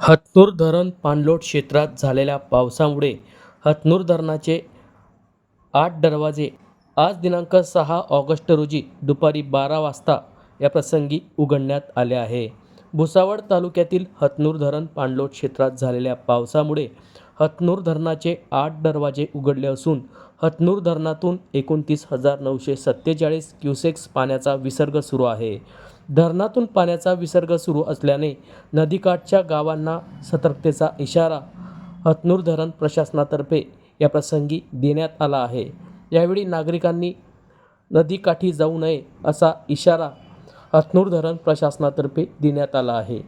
हतनूर धरण पाणलोट क्षेत्रात झालेल्या पावसामुळे हतनूर धरणाचे आठ दरवाजे आज दिनांक सहा ऑगस्ट रोजी दुपारी बारा वाजता या प्रसंगी उघडण्यात आले आहे. भुसावळ तालुक्यातील हतनूर धरण पाणलोट क्षेत्रात झालेल्या पावसामुळे हतनूर धरणाचे आठ दरवाजे उघडले असून हतनूर धरणातून एकोणतीस हजार नऊशे सत्तेचाळीस क्युसेक्स पाण्याचा विसर्ग सुरू आहे. धरणातून पाण्याचा विसर्ग सुरू असल्याने नदीकाठच्या गावांना सतर्कतेचा इशारा हतनूर धरण प्रशासनातर्फे या प्रसंगी देण्यात आला आहे. यावेळी नागरिकांनी नदीकाठी जाऊ नये असा इशारा हतनूर धरण प्रशासनातर्फे देण्यात आला आहे.